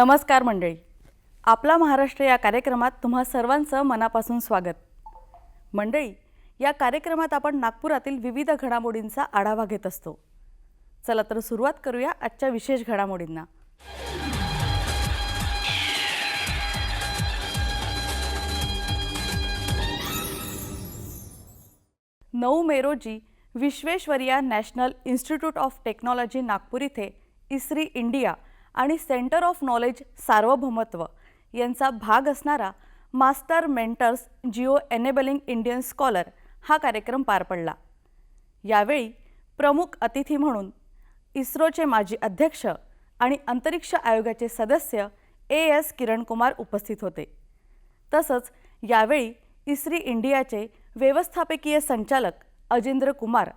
नमस्कार मंडळी. आपला महाराष्ट्र या कार्यक्रमात तुम्हा सर्वांचं मनापासून स्वागत. मंडळी या कार्यक्रमात आपण नागपुरातील विविध घडामोडींचा आढावा घेत असतो. चला तर सुरुवात करूया आजच्या विशेष घडामोडींना. नऊ मे रोजी Visvesvaraya national institute of technology Nagpur इथे इस्री इंडिया आणि सेंटर ऑफ नॉलेज सार्वभौमत्व यांचा भाग असणारा master mentors geo enabling Indian scholar हा कार्यक्रम पार पडला. यावेळी प्रमुख अतिथी म्हणून इस्रोचे माजी अध्यक्ष आणि अंतरिक्ष आयोगाचे सदस्य ए एस किरण कुमार उपस्थित होते. तसंच यावेळी इस्री इंडियाचे व्यवस्थापकीय संचालक Agendra Kumar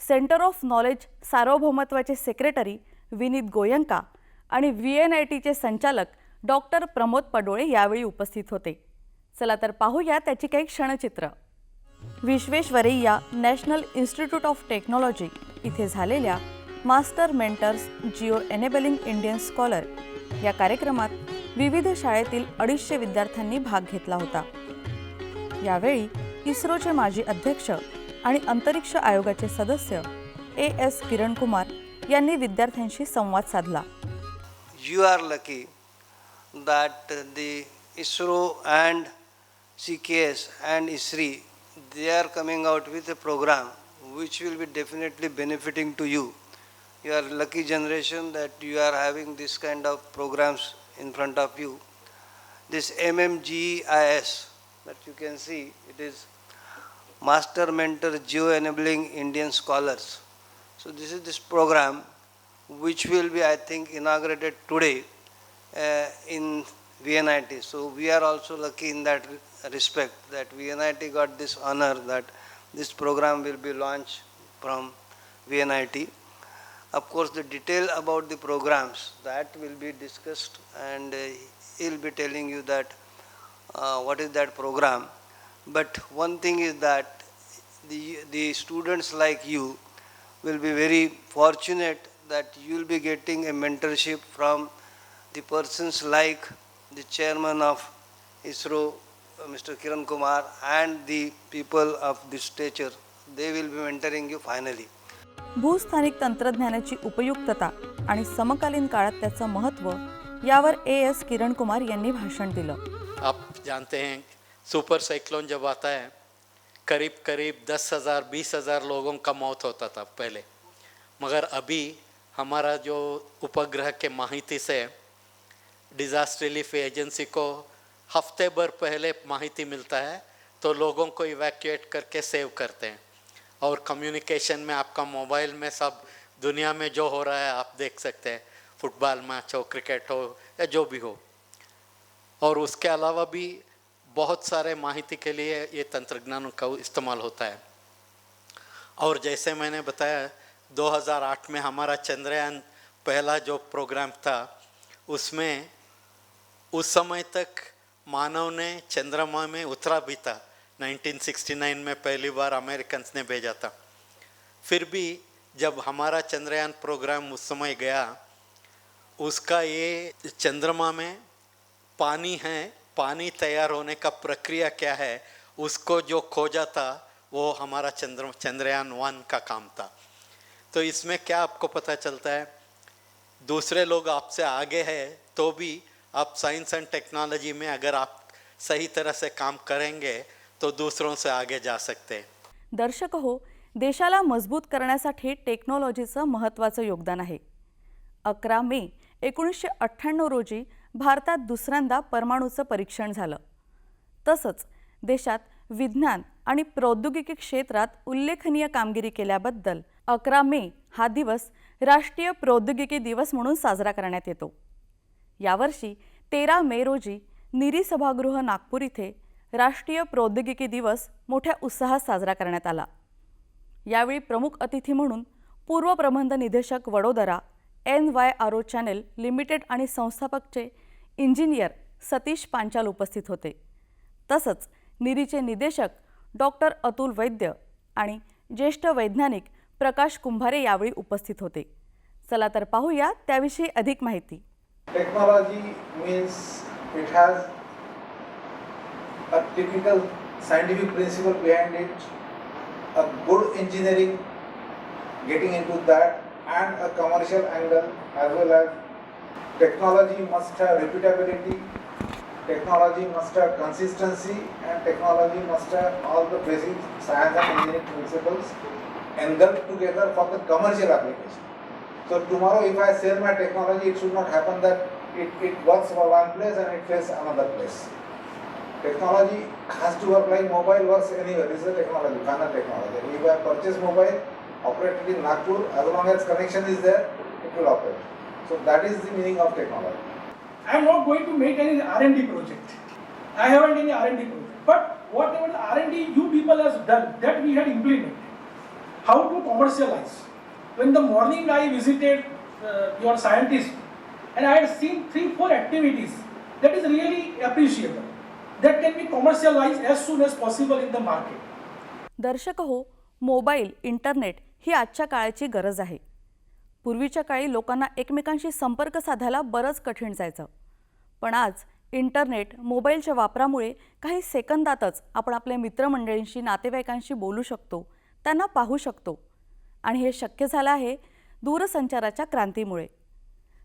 centre of knowledge सार्वभौमत्वाचे सेक्रेटरी विनीत गोयंका आणि व्ही एन आय टीचे संचालक डॉक्टर प्रमोद पडोळे यावेळी उपस्थित होते. चला तर पाहूया त्याची काही क्षणचित्र. Visvesvaraya national institute of technology इथे झालेल्या master mentors geo enabling Indian scholar या कार्यक्रमात विविध शाळेतील अडीचशे विद्यार्थ्यांनी भाग घेतला होता. यावेळी इस्रोचे माजी अध्यक्ष आणि अंतरिक्ष आयोगाचे सदस्य ए एस किरण कुमार यांनी विद्यार्थ्यांशी संवाद साधला. You are lucky that the ISRO and CKS and ISRI they are coming out with a program which will be definitely benefiting to you. You are lucky generation that you are having this kind of programs in front of you. This MMGIS that you can see it is Master Mentor Geo Enabling Indian Scholars. So this is this program which will be, I think, inaugurated today uh, in VNIT. So we are also lucky in that respect that VNIT got this honor that this program will be launched from VNIT. Of course, the detail about the programs that will be discussed, and uh, he'll be telling you that uh, what is that program. But one thing is that the the students like you will be very fortunate that you will be getting a mentorship from the persons like the chairman of ISRO, uh, Mr. Kiran Kumar, and the people of this stature. They will be mentoring you finally. भूस्थानिक तंत्रज्ञानाची उपयुक्तता आणि समकालीन काळात त्याचं महत्त्व यावर A S Kiran Kumar यांनी भाषण दिलं आप जानते हैं सुपर साइक्लोन जब आता है करीब करीब दस हज़ार बीस हज़ार लोगों का मौत होता था पहले मगर अभी हमारा जो उपग्रह के माहिती से डिज़ास्टर रिलीफ एजेंसी को हफ़्ते भर पहले माहिती मिलता है तो लोगों को इवैक्यूएट करके सेव करते हैं। और कम्युनिकेशन में आपका मोबाइल में सब दुनिया में जो हो रहा है, आप देख सकते हैं। फुटबॉल मैच हो, क्रिकेट हो, या जो भी हो। और उसके अलावा भी बहुत सारे माहिती के लिए ये तंत्रज्ञान का इस्तेमाल होता है। और जैसे मैंने बताया 2008 में हमारा चंद्रयान पहला जो प्रोग्राम था, उसमें उस समय तक मानव ने चंद्रमा में उतरा भी था। 1969 में पहली बार अमेरिकन्स ने भेजा था। फिर भी जब हमारा चंद्रयान प्रोग्राम उस समय गया, उसका ये चंद्रमा में पानी है, पानी तैयार होने का प्रक्रिया क्या है, उसको जो खोजा था, वो हमारा चंद्र, चंद्रयान वन का काम था। तो इसमें क्या आपको पता चलता है? दूसरे लोग आपसे आगे हैं तो भी आप साइंस एंड टेक्नोलॉजी में अगर आप सही तरह से काम करेंगे तो दूसरों से आगे जा सकते हैं। दर्शक हो देशाला मजबूत करण्यासाठी टेक्नॉलॉजीचं महत्त्वाचं योगदान आहे. अकरा मे एकोणीसशे अठ्ठ्याण्णव रोजी भारतात दुसऱ्यांदा परमाणूचं परीक्षण झालं. तसंच देशात विज्ञान आणि प्रौद्योगिकी क्षेत्रात उल्लेखनीय कामगिरी केल्याबद्दल अकरा मे हा दिवस राष्ट्रीय प्रौद्योगिकी दिवस म्हणून साजरा करण्यात येतो. यावर्षी तेरा मे रोजी निरी सभागृह नागपूर इथे राष्ट्रीय प्रौद्योगिकी दिवस मोठ्या उत्साहात साजरा करण्यात आला. यावेळी प्रमुख अतिथी म्हणून पूर्व प्रबंध निदेशक Vadodara N Y R O channel limited आणि संस्थापकचे इंजिनियर सतीश पांचाल उपस्थित होते. तसंच निरीचे निदेशक डॉक्टर अतुल वैद्य आणि ज्येष्ठ वैज्ञानिक प्रकाश कुंभारे यावेळी उपस्थित होते. चला तर पाहूया त्याविषयी अधिक माहिती. Technology means it has a typical scientific principle behind it a good engineering getting in to that and a commercial angle as well as technology must have repeatability technology must have consistency and technology must have all the basic science and engineering principles engulfed together for the commercial application. So tomorrow if I sell my technology, it should not happen that it, it works for one place and it fails another place. Technology has to work like mobile works anywhere. This is a technology, final technology. If I purchase mobile, operated in Nagpur, as long as connection is there, it will operate. So that is the meaning of technology. I am not going to make any R&D project. I haven't any R&D project. But whatever R&D you people has done, that we had implemented. How to commercialize. When the morning I visited uh, your scientist and I had seen three, four activities that is really appreciable. That can be commercialized as soon as possible in the market. दर्शक हो mobile internet ही आजच्या काळाची गरज आहे पूर्वीच्या काळी लोकांना एकमेकांशी संपर्क साधायला बरंच कठीण जायचं पण आज इंटरनेट मोबाईलच्या वापरामुळे काही सेकंदातच आपण आपल्या मित्रमंडळींशी नातेवाईकांशी बोलू शकतो त्यांना पाहू शकतो. आणि हे शक्य झालं आहे दूरसंचाराच्या क्रांतीमुळे.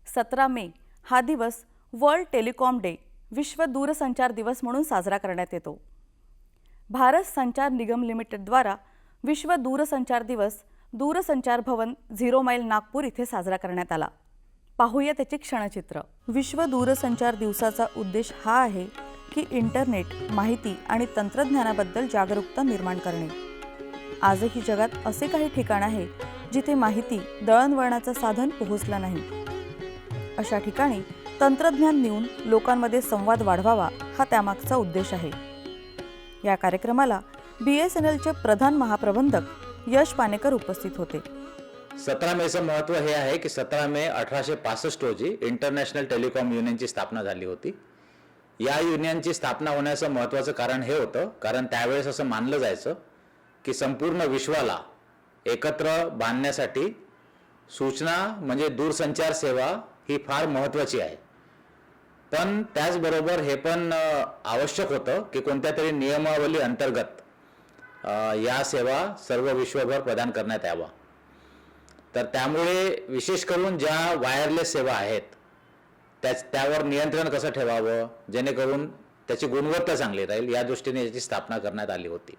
सतरा मे हा दिवस वर्ल्ड टेलिकॉम डे विश्व दूरसंचार दिवस म्हणून साजरा करण्यात येतो. भारत संचार निगम लिमिटेडद्वारा विश्व दूरसंचार दिवस दूरसंचार भवन झिरो माईल नागपूर इथे साजरा करण्यात आला. पाहूया त्याचे क्षणचित्र. विश्व दूरसंचार दिवसाचा उद्देश हा आहे की इंटरनेट माहिती आणि तंत्रज्ञानाबद्दल जागरूकता निर्माण करणे. आजही जगात असे काही ठिकाण आहे जिथे माहिती दळणवळणाचं साधन पोहोचलं नाही. अशा ठिकाणी तंत्रज्ञान नेऊन लोकांमध्ये संवाद वाढवावा हा त्यामागचा उद्देश आहे. या कार्यक्रमाला बी एस एन एलचे प्रधान महाप्रबंधक यश पानेकर उपस्थित होते. सतरा मेचं महत्त्व हे आहे की सतरा मे अठराशे पासष्ट रोजी इंटरनॅशनल टेलिकॉम युनियनची स्थापना झाली होती. या युनियनची स्थापना होण्याचं महत्त्वाचं कारण हे होतं कारण त्यावेळेस असं मानलं जायचं की संपूर्ण विश्वाला एकत्र बांधण्यासाठी सूचना म्हणजे दूरसंचार सेवा ही फार महत्त्वाची आहे. पण त्याचबरोबर हे पण आवश्यक होतं की कोणत्या तरी नियमावली अंतर्गत या सेवा सर्व विश्वभर प्रदान करण्यात यावा तर त्यामुळे विशेष करून ज्या वायरलेस सेवा आहेत त्याच त्यावर नियंत्रण कसं ठेवावं जेणेकरून त्याची गुणवत्ता चांगली राहील या दृष्टीने याची स्थापना करण्यात आली होती.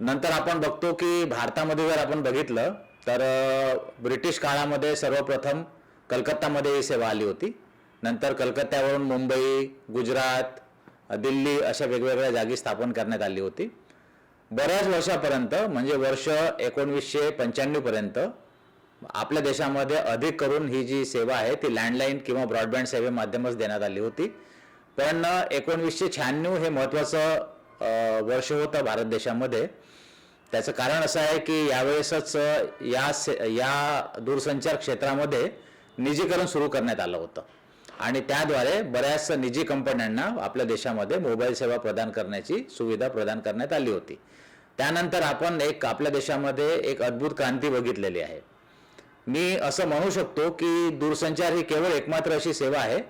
नंतर आपण बघतो की भारतामध्ये जर आपण बघितलं तर ब्रिटिश काळामध्ये सर्वप्रथम कलकत्तामध्ये ही सेवा आली होती. नंतर कलकत्त्यावरून मुंबई गुजरात दिल्ली अशा वेगवेगळ्या जागी स्थापन करण्यात आली होती. बऱ्याच वर्षापर्यंत म्हणजे वर्ष एकोणवीसशे पंच्याण्णवपर्यंत आपल्या देशामध्ये अधिक करून ही जी सेवा आहे ती लँडलाईन किंवा ब्रॉडबँड सेवेमाध्यमच देण्यात आली होती. पण एकोणवीसशे शहाण्णव हे महत्त्वाचं वर्ष होतं भारत देशामध्ये. त्याचं कारण असं आहे की यावेळेसच या से या दूरसंचार क्षेत्रामध्ये निजीकरण सुरू करण्यात आलं होतं. आणि त्याद्वारे बऱ्याच निजी कंपन्यांना आपल्या देशामध्ये मोबाईल सेवा प्रदान करण्याची सुविधा प्रदान करण्यात आली होती. त्यानंतर आपण एक आपल्या देशामध्ये एक अद्भुत क्रांती बघितलेली आहे. मी असं म्हणू शकतो की दूरसंचार ही केवळ एकमात्र अशी सेवा आहे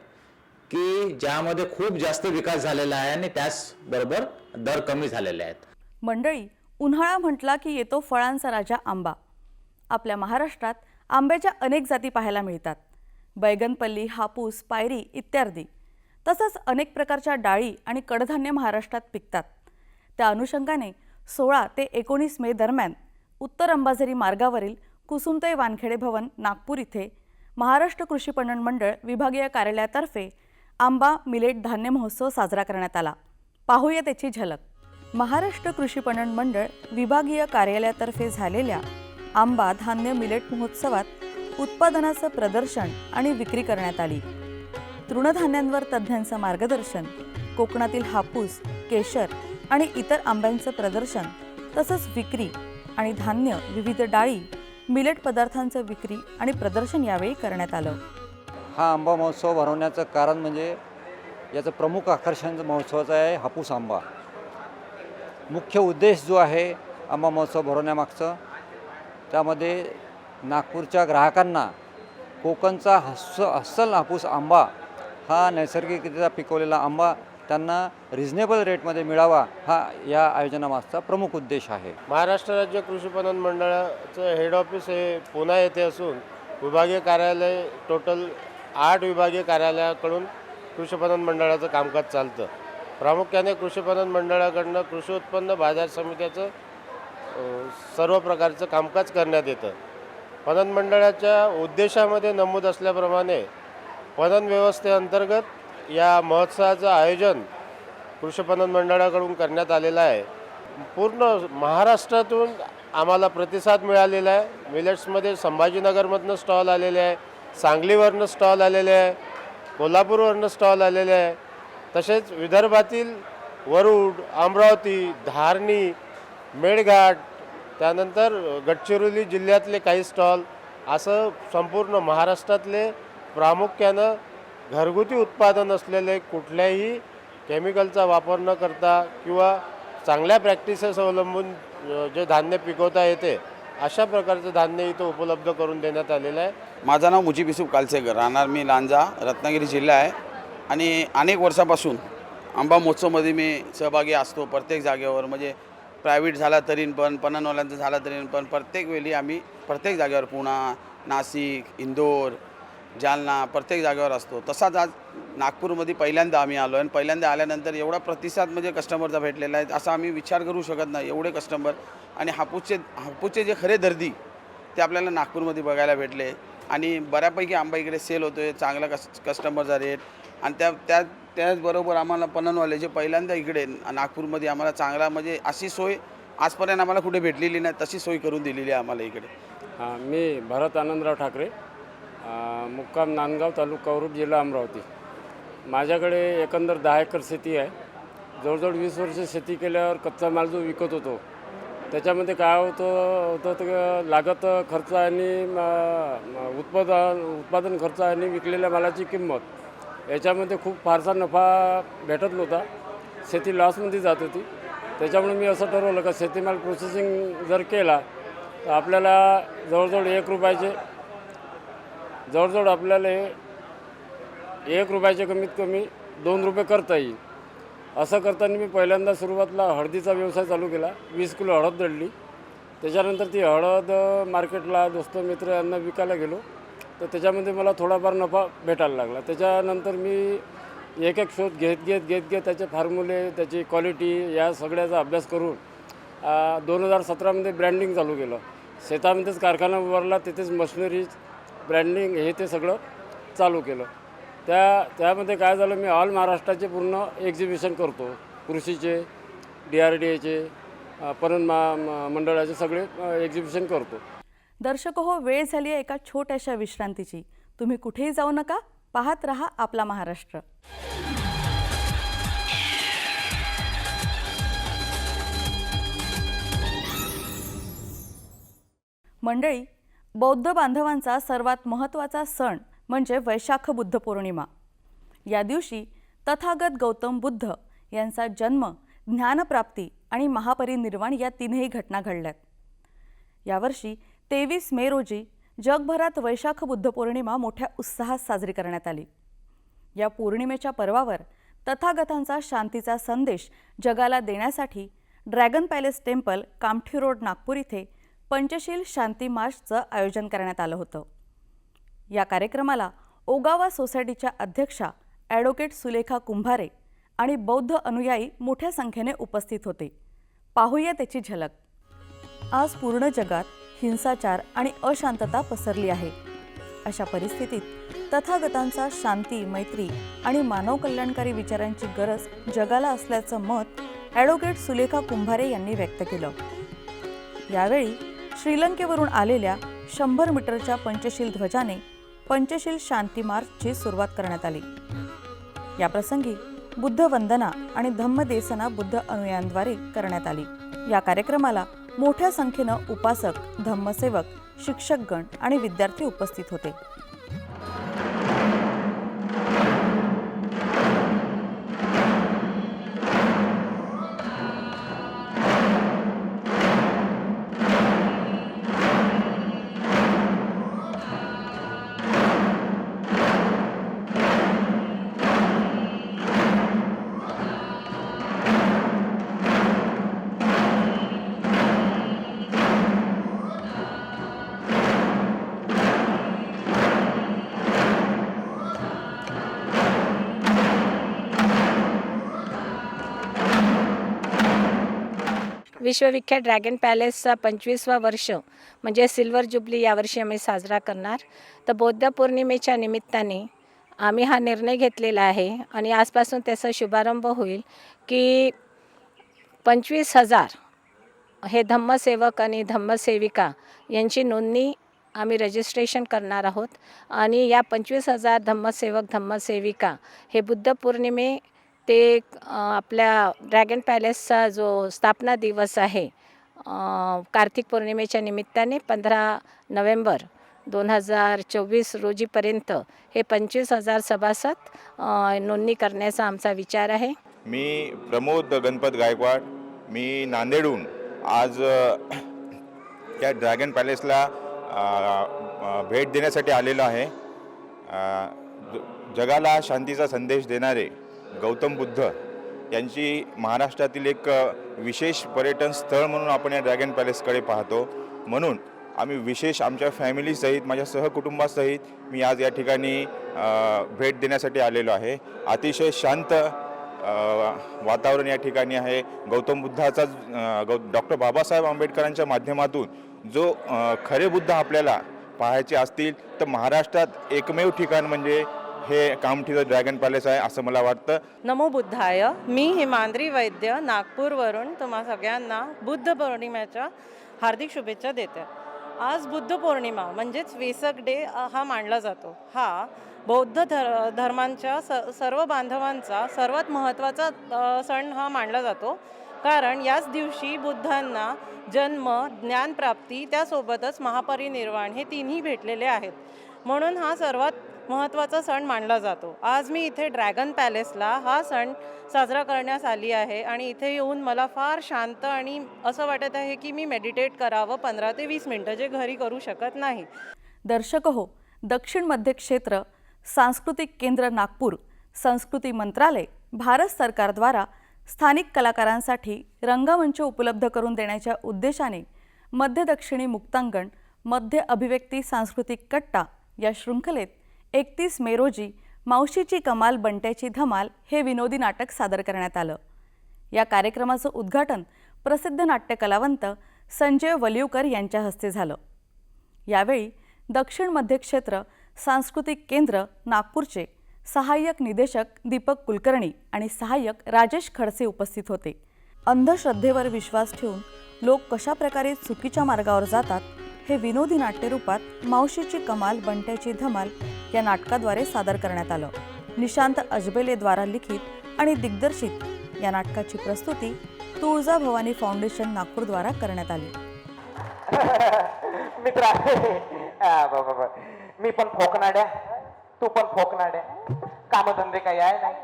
की ज्यामध्ये खूप जास्त विकास झालेला आहे आणि त्याचबरोबर दर कमी झालेले आहेत. मंडळी उन्हाळा म्हटला की येतो फळांचा राजा आंबा. आपल्या महाराष्ट्रात आंब्याच्या अनेक जाती पाहायला मिळतात. बैगनपल्ली हापूस पायरी इत्यादी. तसंच अनेक प्रकारच्या डाळी आणि कडधान्य महाराष्ट्रात पिकतात. त्या अनुषंगाने सोळा ते एकोणीस मे दरम्यान उत्तर अंबाझरी मार्गावरील कुसुमताई वानखेडे भवन नागपूर इथे महाराष्ट्र कृषी पणन मंडळ विभागीय कार्यालयातर्फे आंबा मिलेट धान्य महोत्सव साजरा करण्यात आला. पाहूया त्याची झलक. महाराष्ट्र कृषी पणन मंडळ विभागीय कार्यालयातर्फे झालेल्या आंबा धान्य मिलेट महोत्सवात उत्पादनाचं प्रदर्शन आणि विक्री करण्यात आली. तृणधान्यांवर तज्ज्ञांचं मार्गदर्शन कोकणातील हापूस केशर आणि इतर आंब्यांचं प्रदर्शन तसंच विक्री आणि धान्य विविध डाळी मिलेट पदार्थांचं विक्री आणि प्रदर्शन यावेळी करण्यात आलं. हा आंबा महोत्सव भरवण्याचं कारण म्हणजे याचं प्रमुख आकर्षण महोत्सवाचं आहे हापूस आंबा. मुख्य उद्देश जो आहे आंबा महोत्सव भरवण्यामागचं त्यामध्ये नागपूरच्या ग्राहकांना कोकणचा हस्स अस्सल हापूस आंबा हा नैसर्गिकरित्या पिकवलेला आंबा त्यांना रिझनेबल रेटमध्ये मिळावा हा या आयोजनामागचा प्रमुख उद्देश आहे. महाराष्ट्र राज्य कृषी पणन मंडळाचं हेड ऑफिस हे पुणे येथे असून विभागीय कार्यालय टोटल आठ विभागीय कार्यालयाकडून कृषी पणन मंडळाचं कामकाज चालतं. प्रामुख्याने कृषी पणन मंडळाकडनं कृषी उत्पन्न बाजार समित्याचं सर्व प्रकारचं कामकाज करण्यात येतं. पणन मंडळाच्या उद्देशामध्ये नमूद असल्याप्रमाणे पणन व्यवस्थेअंतर्गत या महोत्सवाचं आयोजन कृषी पणन मंडळाकडून करण्यात आलेलं आहे. पूर्ण महाराष्ट्रातून आम्हाला प्रतिसाद मिळालेला आहे. मिलेट्समध्ये संभाजीनगरमधनं स्टॉल आलेले आहे सांगलीवरनं स्टॉल आलेले आहे कोल्हापूरवरनं स्टॉल आलेले आहे. तसेच विदर्भातील वरुड अमरावती धारणी मेळघाट त्यानंतर गडचिरोली जिल्ह्यातले काही स्टॉल असं संपूर्ण महाराष्ट्रातले प्रामुख्यानं घरगुती उत्पादन असलेले कुठल्याही केमिकलचा वापर न करता किंवा चांगल्या प्रॅक्टिसेस अवलंबून जे धान्य पिकवता येते अशा प्रकारचं धान्य इथं उपलब्ध करून देण्यात आलेलं आहे. माझं नाव मुजीब युसुफ कालसेकर राहणार मी लांजा रत्नागिरी जिल्हा आहे. आणि अनेक वर्षापासून आंबा महोत्सवमध्ये मी सहभागी असतो प्रत्येक जागेवर. म्हणजे प्रायव्हेट झाला तरी पण पणनवाल्यांचं झाला तरी पण प्रत्येक वेळी आम्ही प्रत्येक जागेवर पुणा नाशिक इंदोर जालना प्रत्येक जागेवर असतो. तसाच आज नागपूरमध्ये पहिल्यांदा आम्ही आलो आणि पहिल्यांदा आल्यानंतर एवढा प्रतिसाद म्हणजे कस्टमरचा भेटलेला आहे असा आम्ही विचार करू शकत नाही एवढे कस्टमर आणि हापूसचे हापूसचे जे खरे दर्दी ते आपल्याला नागपूरमध्ये बघायला भेटले. आणि बऱ्यापैकी आंबा इकडे सेल होतो आहे चांगला कस कस्टमरचा रेट आणि त्या त्या त्याचबरोबर आम्हाला पननवाले जे पहिल्यांदा इकडे नागपूरमध्ये आम्हाला चांगला म्हणजे अशी सोय आजपर्यंत आम्हाला कुठे भेटलेली नाही तशी सोय करून दिलेली आहे आम्हाला इकडे. हां मी भरत आनंदराव ठाकरे मुक्काम नांदगाव तालुका कौरूप जिल्हा अमरावती. माझ्याकडे एकंदर दहा एकर शेती आहे. जवळजवळ वीस वर्ष शेती केल्यावर कच्चा माल जो विकत होतो त्याच्यामध्ये काय होतं होतं तर लागत खर्च आणि उत्पादन उत्पादन खर्च आणि विकलेल्या मालाची किंमत याच्यामध्ये खूप फारसा नफा भेटत नव्हता. शेती लॉसमध्ये जात होती. त्याच्यामुळे मी असं ठरवलं का शेतीमाल प्रोसेसिंग जर केला तर आपल्याला जवळजवळ एक रुपयाचे जवळजवळ आपल्याला हे एक रुपयाचे कमीत कमी दोन रुपये करता येईल. असं करताना मी पहिल्यांदा सुरुवातीला हळदीचा व्यवसाय चालू केला. वीस किलो हळद दळली त्याच्यानंतर ती हळद मार्केटला दोस्त मित्र यांना विकायला गेलो. तर त्याच्यामध्ये मला थोडाफार नफा भेटायला लागला. त्याच्यानंतर मी एक एक शोध घेत घेत घेत घेत त्याचे फॉर्म्युले त्याची क्वालिटी या सगळ्याचा अभ्यास करून दोन हजार सतरामध्ये ब्रँडिंग चालू केलं. शेतामध्येच कारखाना उभारला तिथेच मशिनरीज ब्रँडिंग हे ते सगळं चालू केलं. त्या त्यामध्ये काय झालं मी ऑल महाराष्ट्राचे पूर्ण एक्झिबिशन करतो. कृषीचे डी आर डी एचे पणन मा मंडळाचे सगळे एक्झिबिशन करतो. दर्शक हो वेळ झाली आहे एका छोट्याशा विश्रांतीची. तुम्ही कुठेही जाऊ नका पाहत रहा आपला महाराष्ट्र. मंडळी बौद्ध बांधवांचा सर्वात महत्त्वाचा सण म्हणजे वैशाख बुद्ध पौर्णिमा. या दिवशी तथागत गौतम बुद्ध यांचा जन्म ज्ञानप्राप्ती आणि महापरिनिर्वाण या तीनही घटना घडल्यात. यावर्षी तेवीस मे रोजी जगभरात वैशाख बुद्ध पौर्णिमा मोठ्या उत्साहात साजरी करण्यात आली. या पौर्णिमेच्या पर्वावर तथागतांचा शांतीचा संदेश जगाला देण्यासाठी dragon palace temple Kamthi road Nagpur इथे पंचशील शांती मार्चचं आयोजन करण्यात आलं होतं. या कार्यक्रमाला ओगावा सोसायटीच्या अध्यक्षा ॲडव्होकेट सुलेखा कुंभारे आणि बौद्ध अनुयायी मोठ्या संख्येने उपस्थित होते. पाहूया त्याची झलक. आज पूर्ण जगात हिंसाचार आणि अशांतता पसरली आहे. अशा परिस्थितीत तथागतांचा शांती मैत्री आणि मानव कल्याणकारी विचारांची गरज जगाला असल्याचं मत ॲडव्होकेट सुलेखा कुंभारे यांनी व्यक्त केलं. यावेळी श्रीलंकेवरून आलेल्या शंभर मीटरच्या पंचशील ध्वजाने पंचशील शांती मार्चची सुरुवात करण्यात आली. याप्रसंगी बुद्ध वंदना आणि धम्मदेसना बुद्ध अनुयायांद्वारे करण्यात आली. या कार्यक्रमाला मोठ्या संख्येनं उपासक धम्मसेवक शिक्षकगण आणि विद्यार्थी उपस्थित होते. विश्वविख्यात ड्रॅगन पॅलेसचा पंचवीसवा वर्ष म्हणजे सिल्वर जुबली यावर्षी आम्ही साजरा करणार. तर बौद्ध पौर्णिमेच्या निमित्ताने आम्ही हा निर्णय घेतलेला आहे आणि आजपासून त्याचा शुभारंभ होईल की पंचवीस हजार हे धम्मसेवक आणि धम्मसेविका यांची नोंदणी आम्ही रजिस्ट्रेशन करणार आहोत. आणि या पंचवीस हजार धम्मसेवक धम्मसेविका हे बुद्ध पौर्णिमे ते आपल्या ड्रॅगन पॅलेसचा जो स्थापना दिवस आहे कार्तिक पौर्णिमेच्या निमित्ताने पंधरा नोव्हेंबर दोन हजार चोवीस रोजीपर्यंत हे पंचवीस हजार सभासद नोंदणी करण्याचा आमचा विचार आहे. मी प्रमोद गणपत गायकवाड मी नांदेडहून आज त्या ड्रॅगन पॅलेसला भेट देण्यासाठी आलेलो आहे. ज- जगाला शांतीचा संदेश देणारे गौतम बुद्ध यांची महाराष्ट्रातील एक विशेष पर्यटन स्थळ म्हणून आपण या ड्रॅगन पॅलेसकडे पाहतो. म्हणून आम्ही विशेष आमच्या फॅमिलीसहित माझ्या सहकुटुंबासहित मी आज या ठिकाणी भेट देण्यासाठी आलेलो आहे. अतिशय शांत वातावरण या ठिकाणी आहे. गौतम बुद्धाचा गौ डॉक्टर बाबासाहेब आंबेडकरांच्या माध्यमातून जो खरे बुद्ध आपल्याला पाहायचे असतील तर महाराष्ट्रात एकमेव ठिकाण म्हणजे हे कामठीचं ड्रॅगन पॅलेस आहे असं मला वाटतं. नमो बुद्धाय. मी हिमांद्री वैद्य नागपूरवरून तुम्हा सगळ्यांना बुद्ध पौर्णिमेच्या हार्दिक शुभेच्छा देते. आज बुद्ध पौर्णिमा म्हणजेच वेसक डे हा मानला जातो. हा बौद्ध धर धर्मांच्या स सर्व बांधवांचा सर्वात महत्त्वाचा सण हा मानला जातो. कारण याच दिवशी बुद्धांना जन्म ज्ञानप्राप्ती त्यासोबतच महापरिनिर्वाण हे तिन्ही भेटलेले आहेत. म्हणून हा सर्वात महत्त्वाचा सण मानला जातो. आज मी इथे ड्रॅगन पॅलेसला हा सण साजरा करण्यास आली आहे आणि इथे येऊन मला फार शांत आणि असं वाटत आहे की मी मेडिटेट करावं पंधरा ते वीस मिनटं जे घरी करू शकत नाही. दर्शक हो दक्षिण मध्य क्षेत्र सांस्कृतिक केंद्र नागपूर संस्कृती मंत्रालय भारत सरकारद्वारा स्थानिक कलाकारांसाठी रंगमंच उपलब्ध करून देण्याच्या उद्देशाने मध्य दक्षिणी मुक्तांगण मध्य अभिव्यक्ती सांस्कृतिक कट्टा या शृंखलेत एकतीस मे रोजी मावशीची कमाल बंट्याची धमाल हे विनोदी नाटक सादर करण्यात आलं. या कार्यक्रमाचं उद्घाटन प्रसिद्ध नाट्यकलावंत संजय वलिवकर यांच्या हस्ते झालं. यावेळी दक्षिण मध्य क्षेत्र सांस्कृतिक केंद्र नागपूरचे सहाय्यक निदेशक दीपक कुलकर्णी आणि सहाय्यक राजेश खडसे उपस्थित होते. अंधश्रद्धेवर विश्वास ठेवून लोक कशाप्रकारे चुकीच्या मार्गावर जातात हे विनोदी नाट्यरूपात मावशीची कमाल बंट्याची धमाल या नाटकाद्वारे सादर करण्यात आलं. निशांत अजबेलेद्वारा लिखित आणि दिग्दर्शित या नाटकाची प्रस्तुती तुळजा भवानी फाउंडेशन नागपूरद्वारा करण्यात आली. मित्रा. मी पण फोकनाड्या तू पण फोकनाड्या कामधंदे काही आहे नाही.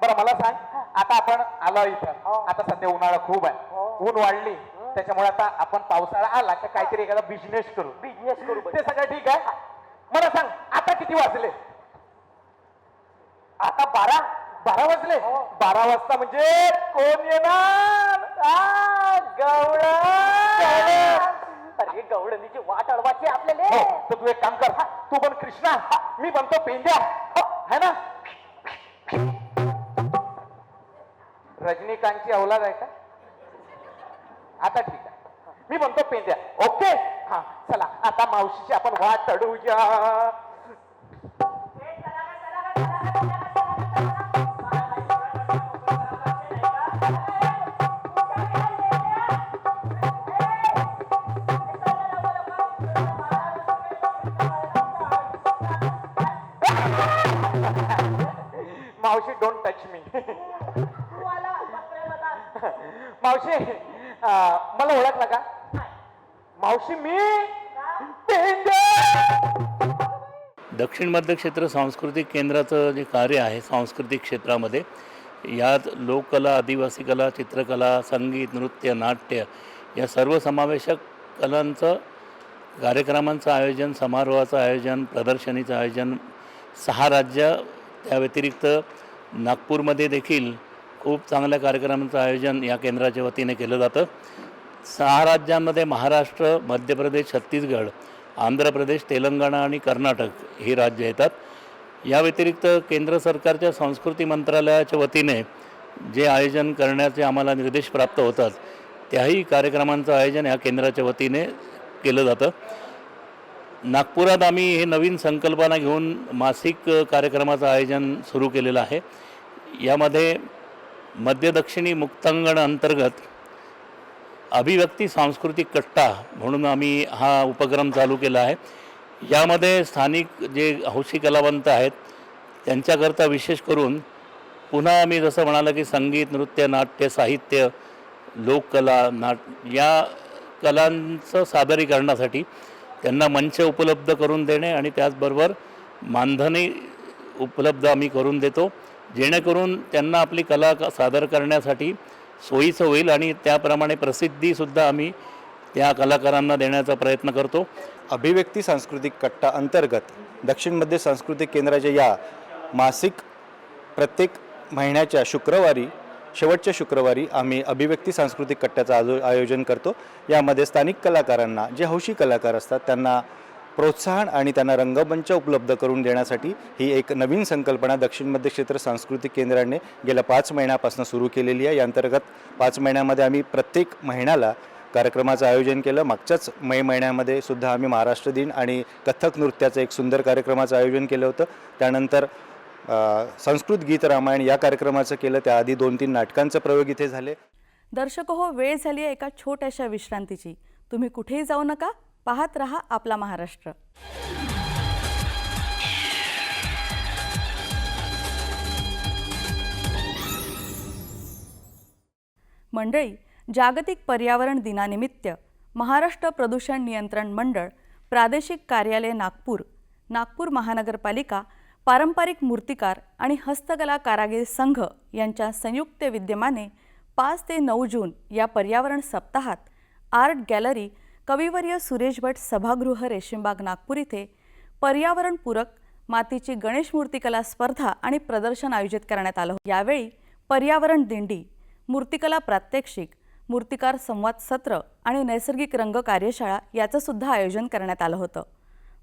बरं मला सांग. आता आपण आलो इथं. आता सध्या उन्हाळा खूप आहे. ऊन वाढली. त्याच्यामुळे आता आपण पावसाळा आला की काहीतरी एखादा बिझनेस करू. बिझनेस करू ते सगळं ठीक आहे. मला सांग आता किती वाजले? आता बारा बारा वाजले? बारा वाजता म्हणजे कोण येणार? आ, गवळण. अरे गवळणीची वाट अडवायची आपल्याला. तर तू एक काम कर. तू पण कृष्णा मी बनतो पेंड्या. है. ना? रजनीकांतची अवलाद आहे का? आता ठीक आहे. मी म्हणतो पेंद्या ओके? हा चला. आता मावशीची आपण वाट चढूया मावशी डोंट टच मी मावशी अं, मला ओळखला का? मावशी मी दक्षिण मध्य क्षेत्र सांस्कृतिक केंद्राचं जे कार्य आहे सांस्कृतिक क्षेत्रामध्ये यात लोककला आदिवासी कला चित्रकला संगीत नृत्य नाट्य या सर्व समावेशक कलांचं कार्यक्रमांचं आयोजन समारोहाचं आयोजन प्रदर्शनीचं आयोजन सहा राज्य त्या व्यतिरिक्त नागपूरमध्ये देखील खूप चांगल्या कार्यक्रमांचं आयोजन या केंद्राच्या वतीने केलं जातं. सहा राज्यांमध्ये महाराष्ट्र मध्य प्रदेश छत्तीसगड आंध्र प्रदेश तेलंगणा आणि कर्नाटक ही राज्य येतात. या व्यतिरिक्त केंद्र सरकारच्या संस्कृती मंत्रालयाच्या वतीने जे आयोजन करण्याचे आम्हाला निर्देश प्राप्त होतात त्याही कार्यक्रमांचं आयोजन ह्या केंद्राच्या वतीने केलं जातं. नागपुरात आम्ही हे नवीन संकल्पना घेऊन मासिक कार्यक्रमाचं आयोजन सुरू केलेलं आहे. यामध्ये मध्य दक्षिणी मुक्तांगण अंतर्गत अभिव्यक्ती सांस्कृतिक कट्टा म्हणून आम्ही हा उपक्रम चालू केला आहे. यामध्ये स्थानिक जे हौशी कलावंत आहेत त्यांच्याकरता विशेष करून पुन्हा आम्ही जसं म्हणालं की संगीत नृत्य नाट्य साहित्य लोककला नाट या कलांचं सादरीकरणासाठी त्यांना मंच उपलब्ध करून देणे आणि त्याचबरोबर मानधनी उपलब्ध आम्ही करून देतो. जेणेकरून त्यांना आपली कला क- सादर करण्यासाठी सोयीचं होईल आणि त्याप्रमाणे प्रसिद्धीसुद्धा आम्ही त्या कलाकारांना देण्याचा प्रयत्न करतो. अभिव्यक्ती सांस्कृतिक कट्टा अंतर्गत दक्षिण मध्य सांस्कृतिक केंद्राच्या या मासिक प्रत्येक महिन्याच्या शुक्रवारी शेवटच्या शुक्रवारी आम्ही अभिव्यक्ती सांस्कृतिक कट्ट्याचं आजो आयोजन करतो. यामध्ये स्थानिक कलाकारांना जे हौशी कलाकार असतात त्यांना प्रोत्साहन आणि त्यांना रंगमंच उपलब्ध करून देण्यासाठी ही एक नवीन संकल्पना दक्षिण मध्य क्षेत्र सांस्कृतिक केंद्राने गेल्या पाच महिन्यापासून सुरू केलेली आहे. या अंतर्गत पाच महिन्यामध्ये आम्ही प्रत्येक महिन्याला कार्यक्रमाचं आयोजन केलं. मागच्याच मे महिन्यामध्ये सुद्धा आम्ही महाराष्ट्र दिन आणि कथक नृत्याचं एक सुंदर कार्यक्रमाचं आयोजन केलं होतं. त्यानंतर संस्कृत गीत रामायण या कार्यक्रमाचं केलं. त्याआधी दोन तीन नाटकांचं प्रयोग इथे झाले. दर्शक हो वेळ झाली आहे एका छोट्याशा विश्रांतीची. तुम्ही कुठेही जाऊ नका. पाहत रहा आपला महाराष्ट्र. मंडळी जागतिक पर्यावरण दिनानिमित्त महाराष्ट्र प्रदूषण नियंत्रण मंडळ प्रादेशिक कार्यालय नागपूर नागपूर महानगरपालिका पारंपरिक मूर्तिकार आणि हस्तकला कारागीर संघ यांच्या संयुक्त विद्यमाने पाच ते नऊ जून या पर्यावरण सप्ताहात आर्ट गॅलरी कविवर्य सुरेश भट सभागृह रेशीमबाग नागपूर इथे पर्यावरणपूरक मातीची गणेश मूर्तिकला स्पर्धा आणि प्रदर्शन आयोजित करण्यात आलं होतं. यावेळी पर्यावरण दिंडी मूर्तिकला प्रात्यक्षिक मूर्तिकार संवाद सत्र आणि नैसर्गिक रंग कार्यशाळा याचं सुद्धा आयोजन करण्यात आलं होतं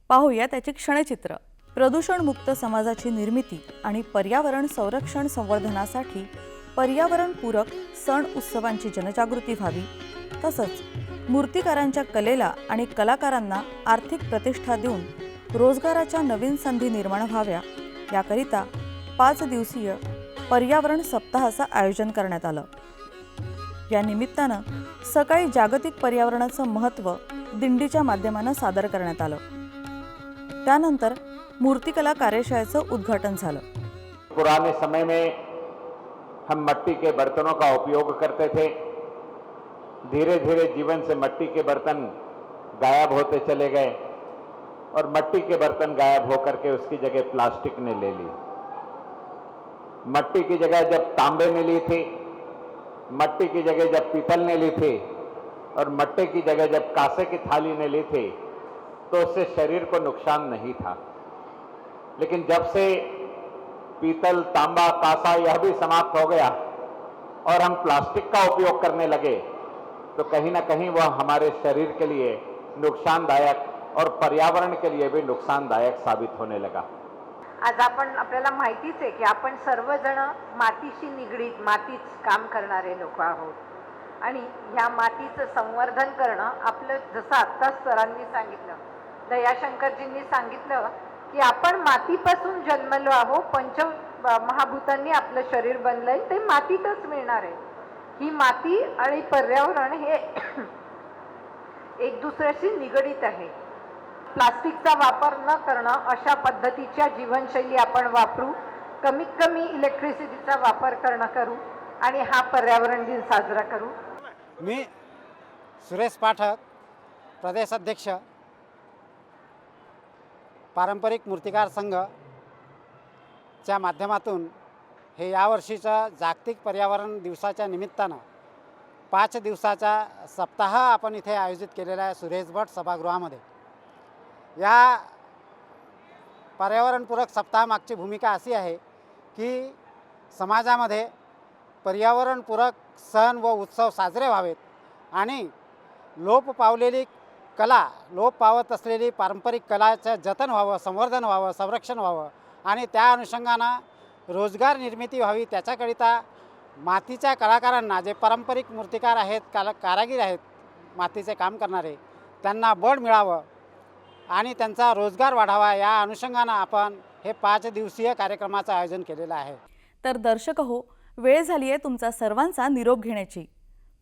पाहूया त्याची क्षणचित्र प्रदूषणमुक्त समाजाची निर्मिती आणि पर्यावरण संरक्षण संवर्धनासाठी पर्यावरणपूरक सण उत्सवांची जनजागृती व्हावी तसंच मूर्तिकारांच्या कलेला आणि कलाकारांना आर्थिक प्रतिष्ठा देऊन रोजगाराच्या नवीन संधी निर्माण व्हाव्या. याकरिता पाच दिवसीय पर्यावरण सप्ताहाचं आयोजन करण्यात आलं. या निमित्तानं सकाळी जागतिक पर्यावरणाचं महत्त्व दिंडीच्या माध्यमानं सादर करण्यात आलं. त्यानंतर मूर्तिकला कार्यशाळेचं उद्घाटन झालं. पुराने समय में हम मट्टी के बर्तनों का उपयोग करते थे. धीरे धीरे जीवन से मट्टी के बर्तन गायब होते चले गए और मट्टी के बर्तन गायब होकर के उसकी जगह प्लास्टिक ने ले ली। मट्टी की जगह जब तांबे ने ली थी, मट्टी की जगह जब पीतल ने ली थी और मिट्टी की जगह जब कांसे की थाली ने ली थी तो उससे शरीर को नुकसान नहीं था। लेकिन जब से पीतल, तांबा, कांसा यह भी समाप्त हो गया और हम प्लास्टिक का उपयोग करने लगे तो कहीं ना कहीं वह हमारे शरीर के लिए नुकसानदायक और पर्यावरण के लिए भी नुकसानदायक साबित होने लगा। आज आपण आपल्याला माहितीच आहे की आपण सर्वजण मातीशी निगडीत मातीच काम करणारे लोक आहोत. आणि ह्या मातीचं संवर्धन करणं आपलं जसं आत्ताच सरांनी सांगितलं दयाशंकरजींनी सांगितलं की आपण मातीपासून जन्मलो आहो पंच महाभूतांनी आपलं शरीर बनलंय ते मातीतच मिळणार आहे. ही माती आणि पर्यावरण हे एक दुसऱ्याशी निगडीत आहे. प्लास्टिकचा वापर न करणं अशा पद्धतीच्या जीवनशैली आपण वापरू कमीत कमी इलेक्ट्रिसिटीचा वापर करणं करू आणि हा पर्यावरण दिन साजरा करू. मी सुरेश पाठक प्रदेश अध्यक्ष पारंपरिक मूर्तिकार संघ च्या माध्यमातून हे यावर्षीचं जागतिक पर्यावरण दिवसाच्या निमित्तानं पाच दिवसाचा सप्ताह आपण इथे आयोजित केलेला आहे सुरेश भट सभागृहामध्ये. या पर्यावरणपूरक सप्ताहामागची भूमिका अशी आहे की समाजामध्ये पर्यावरणपूरक सण व उत्सव साजरे व्हावेत आणि लोप पावलेली कला लोप पावत असलेली पारंपरिक कलाचं जतन व्हावं संवर्धन व्हावं संरक्षण व्हावं आणि त्या अनुषंगानं रोजगार निर्मिती व्हावी त्याच्याकरिता मातीच्या कलाकारांना जे पारंपरिक मूर्तिकार आहेत काला कारागीर आहेत मातीचे काम करणारे त्यांना बळ मिळावं आणि त्यांचा रोजगार वाढावा या अनुषंगानं आपण हे पाच दिवसीय कार्यक्रमाचं आयोजन केलेलं आहे. तर दर्शक हो वेळ झाली आहे तुमचा सर्वांचा निरोप घेण्याची.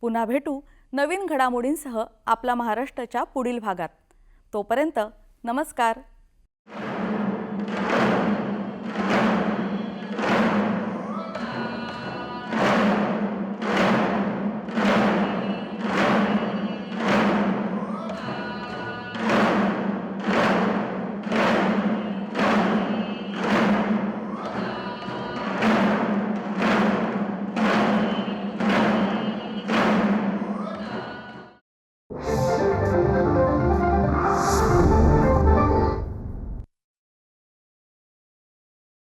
पुन्हा भेटू नवीन घडामोडींसह आपला महाराष्ट्राच्या पुढील भागात. तोपर्यंत नमस्कार.